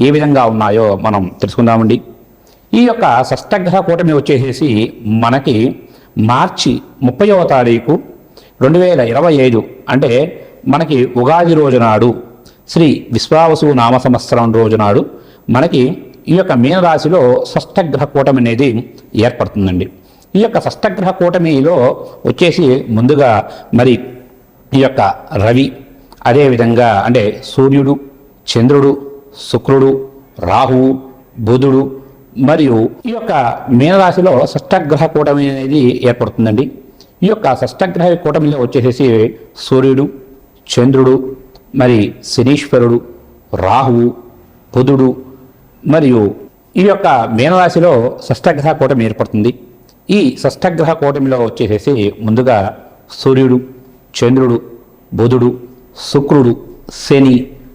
ఏ విధంగా ఉన్నాయో మనం తెలుసుకుందామండి. ఈ యొక్క షష్టగ్రహ కూటమి వచ్చేసేసి మనకి మార్చి ముప్పైవ తారీఖు రెండు వేల ఇరవై ఐదు అంటే మనకి ఉగాది రోజు నాడు శ్రీ విశ్వావసు నామ సంవత్సరం రోజు నాడు మనకి ఈ యొక్క మీనరాశిలో షష్టగ్రహ కూటమి అనేది ఏర్పడుతుందండి. ఈ యొక్క షష్టగ్రహ కూటమిలో వచ్చేసి ముందుగా మరి ఈ యొక్క రవి అదేవిధంగా అంటే సూర్యుడు చంద్రుడు శుక్రుడు రాహువు బుధుడు మరియు ఈ యొక్క మీనరాశిలో షష్టగ్రహ కూటమి అనేది ఏర్పడుతుందండి. ఈ యొక్క షష్టగ్రహ కూటమిలో వచ్చేసేసి సూర్యుడు చంద్రుడు మరి శనీశ్వరుడు రాహువు బుధుడు మరియు ఈ యొక్క మీనరాశిలో షష్టగ్రహ కూటమి ఏర్పడుతుంది. ఈ షష్టగ్రహ కూటమిలో వచ్చేసేసి ముందుగా సూర్యుడు చంద్రుడు బుధుడు శుక్రుడు శని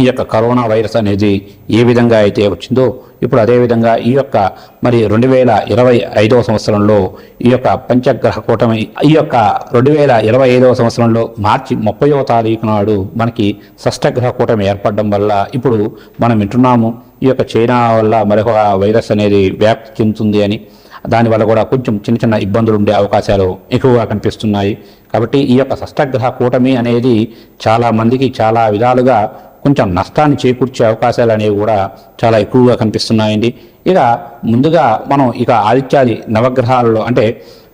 ఈ యొక్క కరోనా వైరస్ అనేది ఏ విధంగా అయితే వచ్చిందో ఇప్పుడు అదేవిధంగా ఈ యొక్క మరి రెండు వేల ఇరవై ఐదవ సంవత్సరంలో ఈ యొక్క పంచగ్రహ కూటమి ఈ యొక్క రెండు వేల ఇరవై ఐదవ సంవత్సరంలో మార్చి ముప్పైవ తారీఖు నాడు మనకి షష్టగ్రహ కూటమి ఏర్పడడం వల్ల ఇప్పుడు మనం వింటున్నాము ఈ యొక్క చైనా వల్ల మరొక వైరస్ అనేది వ్యాప్తి చెందుతుంది అని. దానివల్ల కూడా కొంచెం చిన్న చిన్న ఇబ్బందులు ఉండే అవకాశాలు ఎక్కువగా కనిపిస్తున్నాయి. కాబట్టి ఈ యొక్క షష్టగ్రహ కూటమి అనేది చాలా మందికి చాలా విధాలుగా కొంచెం నష్టాన్ని చేకూర్చే అవకాశాలు అనేవి కూడా చాలా ఎక్కువగా కనిపిస్తున్నాయండి. ఇక ముందుగా మనం ఇక ఆదిత్యాది నవగ్రహాలలో అంటే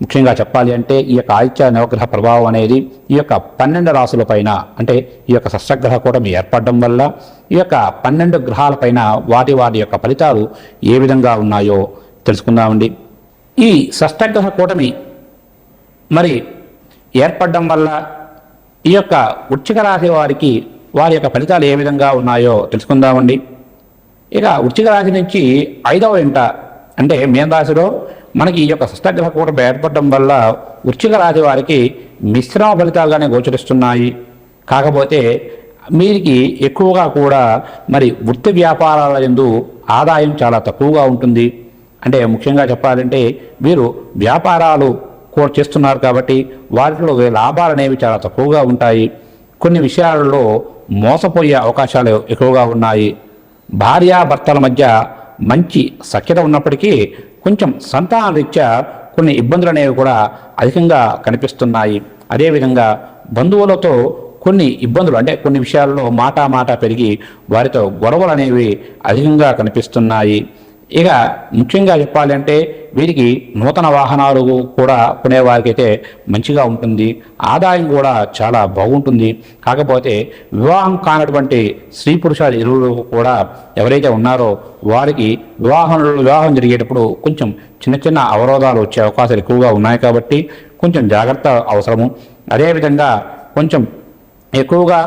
ముఖ్యంగా చెప్పాలి అంటే ఈ యొక్క ఆదిత్య నవగ్రహ ప్రభావం అనేది ఈ యొక్క పన్నెండు రాసుల పైన అంటే ఈ యొక్క షష్టగ్రహ కూటమి ఏర్పడడం వల్ల ఈ యొక్క పన్నెండు గ్రహాలపైన వాటి వాటి యొక్క ఫలితాలు ఏ విధంగా ఉన్నాయో తెలుసుకుందామండి. ఈ షష్టగ్రహ కూటమి మరి ఏర్పడడం వల్ల ఈ యొక్క వృచ్చిక రాశి వారికి వారి యొక్క ఫలితాలు ఏ విధంగా ఉన్నాయో తెలుసుకుందామండి. ఇక వృచ్చిక రాశి నుంచి ఐదవ ఇంట అంటే మీన రాశిలో మనకి ఈ యొక్క షష్టగ్రహ కూటం ఏర్పడడం వల్ల వృచ్చిక రాశి వారికి మిశ్రమ ఫలితాలుగానే గోచరిస్తున్నాయి. కాకపోతే వీరికి ఎక్కువగా కూడా మరి వృత్తి వ్యాపారాల ఎందు ఆదాయం చాలా తక్కువగా ఉంటుంది. అంటే ముఖ్యంగా చెప్పాలంటే వీరు వ్యాపారాలు కూడా చేస్తున్నారు కాబట్టి వాటిలో లాభాలు అనేవి చాలా తక్కువగా ఉంటాయి. కొన్ని విషయాలలో మోసపోయే అవకాశాలు ఎక్కువగా ఉన్నాయి. భార్యాభర్తల మధ్య మంచి సఖ్యత ఉన్నప్పటికీ కొంచెం సంతాన రీత్యా కొన్ని ఇబ్బందులు అనేవి కూడా అధికంగా కనిపిస్తున్నాయి. అదేవిధంగా బంధువులతో కొన్ని ఇబ్బందులు అంటే కొన్ని విషయాల్లో మాటా మాట పెరిగి వారితో గొడవలు అనేవి అధికంగా కనిపిస్తున్నాయి. ఇక ముఖ్యంగా చెప్పాలంటే వీరికి నూతన వాహనాలు కూడా కొనేవారికైతే మంచిగా ఉంటుంది. ఆదాయం కూడా చాలా బాగుంటుంది. కాకపోతే వివాహం కానటువంటి స్త్రీ పురుషాలు ఇరువురు కూడా ఎవరైతే ఉన్నారో వారికి వివాహంలో వివాహం జరిగేటప్పుడు కొంచెం చిన్న చిన్న అవరోధాలు వచ్చే అవకాశాలు ఎక్కువగా ఉన్నాయి కాబట్టి కొంచెం జాగ్రత్త అవసరము. అదేవిధంగా కొంచెం ఎక్కువగా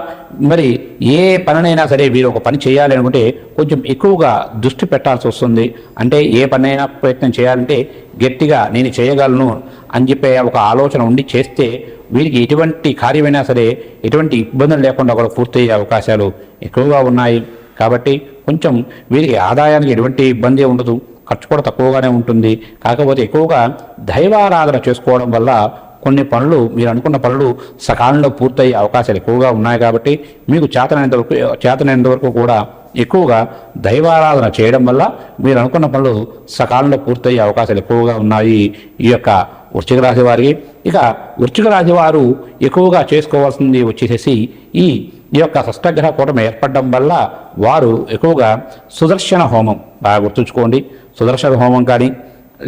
మరి ఏ పనినైనా సరే వీరు ఒక పని చేయాలి అనుకుంటే కొంచెం ఎక్కువగా దృష్టి పెట్టాల్సి వస్తుంది. అంటే ఏ పనైనా ప్రయత్నం చేయాలంటే గట్టిగా నేను చేయగలను అని చెప్పే ఒక ఆలోచన ఉండి చేస్తే వీరికి ఎటువంటి కార్యమైనా సరే ఎటువంటి ఇబ్బందులు లేకుండా కూడా పూర్తయ్యే అవకాశాలు ఎక్కువగా ఉన్నాయి. కాబట్టి కొంచెం వీరికి ఆదాయానికి ఎటువంటి ఇబ్బంది ఉండదు. ఖర్చు కూడా తక్కువగానే ఉంటుంది. కాకపోతే ఎక్కువగా దైవారాధన చేసుకోవడం వల్ల కొన్ని పనులు మీరు అనుకున్న పనులు సకాలంలో పూర్తయ్యే అవకాశాలు ఎక్కువగా ఉన్నాయి కాబట్టి మీకు చేతనైనంత వరకు చేతనైనంత వరకు కూడా ఎక్కువగా దైవారాధన చేయడం వల్ల మీరు అనుకున్న పనులు సకాలంలో పూర్తయ్యే అవకాశాలు ఎక్కువగా ఉన్నాయి ఈ యొక్క వృశ్చిక రాశి వారికి. ఇక వృశ్చిక రాశి వారు ఎక్కువగా చేసుకోవాల్సింది వచ్చేసేసి ఈ ఈ యొక్క షష్టగ్రహ కూటమి ఏర్పడడం వల్ల వారు ఎక్కువగా సుదర్శన హోమం బాగా గుర్తుంచుకోండి. సుదర్శన హోమం కానీ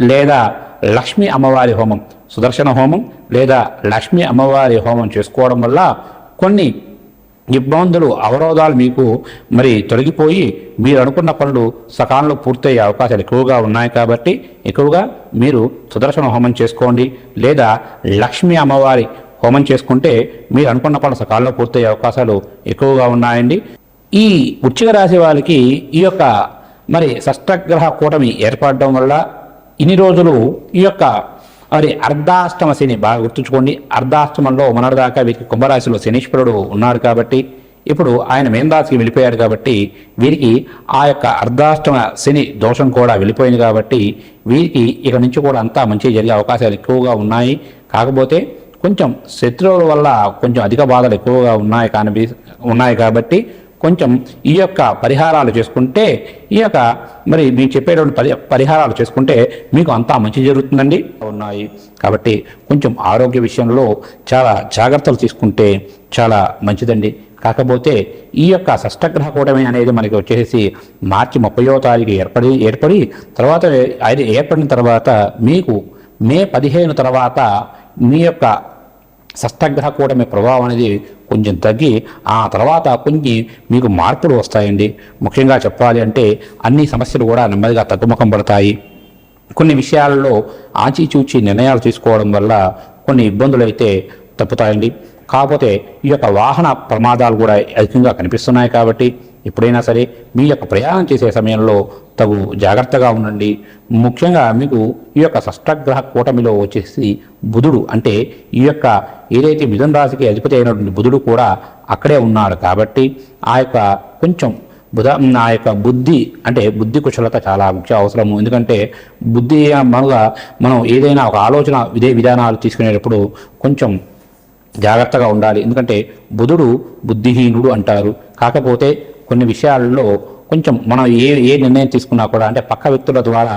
లేదా లక్ష్మీ అమ్మవారి హోమం సుదర్శన హోమం లేదా లక్ష్మీ అమ్మవారి హోమం చేసుకోవడం వల్ల కొన్ని ఇబ్బందులు అవరోధాలు మీకు మరి తొలగిపోయి మీరు అనుకున్న పనులు సకాలంలో పూర్తయ్యే అవకాశాలు ఎక్కువగా ఉన్నాయి కాబట్టి ఎక్కువగా మీరు సుదర్శన హోమం చేసుకోండి లేదా లక్ష్మీ అమ్మవారి హోమం చేసుకుంటే మీరు అనుకున్న పనులు సకాలంలో పూర్తయ్యే అవకాశాలు ఎక్కువగా ఉన్నాయండి. ఈ వృశ్చిక రాశి వాళ్ళకి ఈ యొక్క మరి షష్టగ్రహ కూటమి ఏర్పడడం వల్ల ఇన్ని రోజులు ఈ యొక్క మరి అర్ధాష్టమ శని బాగా గుర్తుంచుకోండి. అర్ధాష్టమంలో మొన్నటిదాకా వీరికి కుంభరాశిలో శనీశ్వరుడు ఉన్నాడు కాబట్టి ఇప్పుడు ఆయన మేందాసికి వెళ్ళిపోయాడు కాబట్టి వీరికి ఆ యొక్క అర్ధాష్టమ శని దోషం కూడా వెళ్ళిపోయింది కాబట్టి వీరికి ఇక నుంచి కూడా అంతా మంచి జరిగే అవకాశాలు ఎక్కువగా ఉన్నాయి. కాకపోతే కొంచెం శత్రువుల వల్ల కొంచెం అధిక బాధలు ఎక్కువగా ఉన్నాయి కానీ ఉన్నాయి కాబట్టి కొంచెం ఈ యొక్క పరిహారాలు చేసుకుంటే ఈ యొక్క మరి మీకు చెప్పేటువంటి పరి పరిహారాలు చేసుకుంటే మీకు అంతా మంచి జరుగుతుందండి. ఉన్నాయి. కాబట్టి కొంచెం ఆరోగ్య విషయంలో చాలా జాగ్రత్తలు తీసుకుంటే చాలా మంచిదండి. కాకపోతే ఈ యొక్క షష్టగ్రహ కూటమి అనేది మనకి వచ్చేసి మార్చి ముప్పయో తారీఖు ఏర్పడి ఏర్పడి తర్వాత అది ఏర్పడిన తర్వాత మీకు మే పదిహేను తర్వాత మీ యొక్క షష్టగ్రహ కూటమి ప్రభావం అనేది కొంచెం తగ్గి ఆ తర్వాత కొన్ని మీకు మార్పులు వస్తాయండి. ముఖ్యంగా చెప్పాలి అంటే అన్ని సమస్యలు కూడా నెమ్మదిగా తగ్గుముఖం పడతాయి. కొన్ని విషయాలలో ఆచిచూచి నిర్ణయాలు తీసుకోవడం వల్ల కొన్ని ఇబ్బందులు అయితే తప్పుతాయండి. కాకపోతే ఈ యొక్క వాహన ప్రమాదాలు కూడా అధికంగా కనిపిస్తున్నాయి కాబట్టి ఎప్పుడైనా సరే మీ యొక్క ప్రయాణం చేసే సమయంలో తగు జాగ్రత్తగా ఉండండి. ముఖ్యంగా మీకు ఈ యొక్క షష్టగ్రహ కూటమిలో వచ్చేసి బుధుడు అంటే ఈ యొక్క ఏదైతే మిథున రాశికి అధిపతి అయినటువంటి బుధుడు కూడా అక్కడే ఉన్నాడు కాబట్టి ఆ యొక్క కొంచెం బుధ ఆ యొక్క బుద్ధి అంటే బుద్ధి కుశలత చాలా ముఖ్య అవసరము. ఎందుకంటే బుద్ధి మనగా మనం ఏదైనా ఒక ఆలోచన ఇదే విధానాలు తీసుకునేటప్పుడు కొంచెం జాగ్రత్తగా ఉండాలి. ఎందుకంటే బుధుడు బుద్ధిహీనుడు అంటారు. కాకపోతే కొన్ని విషయాల్లో కొంచెం మనం ఏ ఏ నిర్ణయం తీసుకున్నా కూడా అంటే పక్క వ్యక్తుల ద్వారా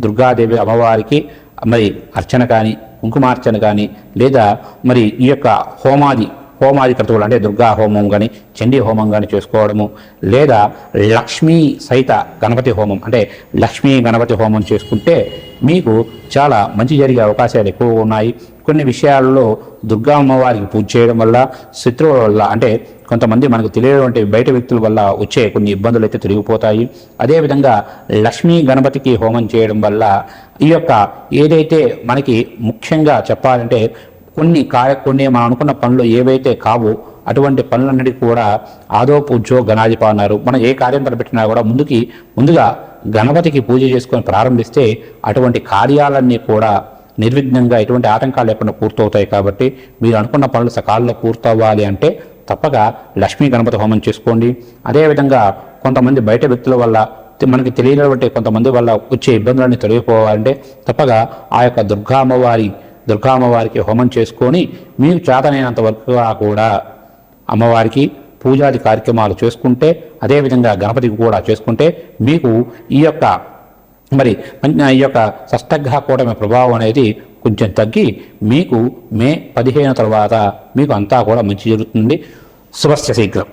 దుర్గాదేవి అమ్మవారికి మరి అర్చన కానీ కుంకుమార్చన కానీ లేదా మరి ఈ యొక్క హోమాది హోమాది క్రతువులు అంటే దుర్గా హోమం కానీ చండీ హోమం కానీ చేసుకోవడము లేదా లక్ష్మీ సహిత గణపతి హోమం అంటే లక్ష్మీ గణపతి హోమం చేసుకుంటే మీకు చాలా మంచి జరిగే అవకాశాలు ఎక్కువగా ఉన్నాయి. కొన్ని విషయాల్లో దుర్గా అమ్మవారికి పూజ చేయడం వల్ల శత్రువుల వల్ల అంటే కొంతమంది మనకు తెలియనటువంటి బయట వ్యక్తుల వల్ల వచ్చే కొన్ని ఇబ్బందులు అయితే తిరిగిపోతాయి అదేవిధంగా లక్ష్మీ గణపతికి హోమం చేయడం వల్ల ఈ యొక్క ఏదైతే మనకి ముఖ్యంగా చెప్పాలంటే కొన్ని కార్య కొన్ని మనం అనుకున్న పనులు ఏవైతే కావో అటువంటి పనులన్నిటికీ కూడా ఆదో పూజో గణాధిప అన్నారు. మనం ఏ కార్యం తలపెట్టినా కూడా ముందుకి ముందుగా గణపతికి పూజ చేసుకొని ప్రారంభిస్తే అటువంటి కార్యాలన్నీ కూడా నిర్విఘ్నంగా ఎటువంటి ఆటంకాలు లేకుండా పూర్తవుతాయి కాబట్టి మీరు అనుకున్న పనులు సకాలంలో పూర్తవ్వాలి అంటే తప్పక లక్ష్మీ గణపతి హోమం చేసుకోండి. అదేవిధంగా కొంతమంది బయట వ్యక్తుల వల్ల మనకి తెలియనటువంటి కొంతమంది వల్ల వచ్చే ఇబ్బందులన్నీ తొలగిపోవాలంటే తప్పగా ఆ యొక్క దుర్గా అమ్మవారి దుర్గా అమ్మవారికి హోమం చేసుకొని మీకు చేతనైనంత వరకు కూడా అమ్మవారికి పూజాది కార్యక్రమాలు చేసుకుంటే అదేవిధంగా గణపతికి కూడా చేసుకుంటే మీకు ఈ యొక్క మరి ఈ యొక్క షష్టగ్రహ కూటమి ప్రభావం అనేది కొంచెం తగ్గి మీకు మే పదిహేను తర్వాత మీకు అంతా కూడా మంచి జరుగుతుంది. శుభస్య శీఘ్రం.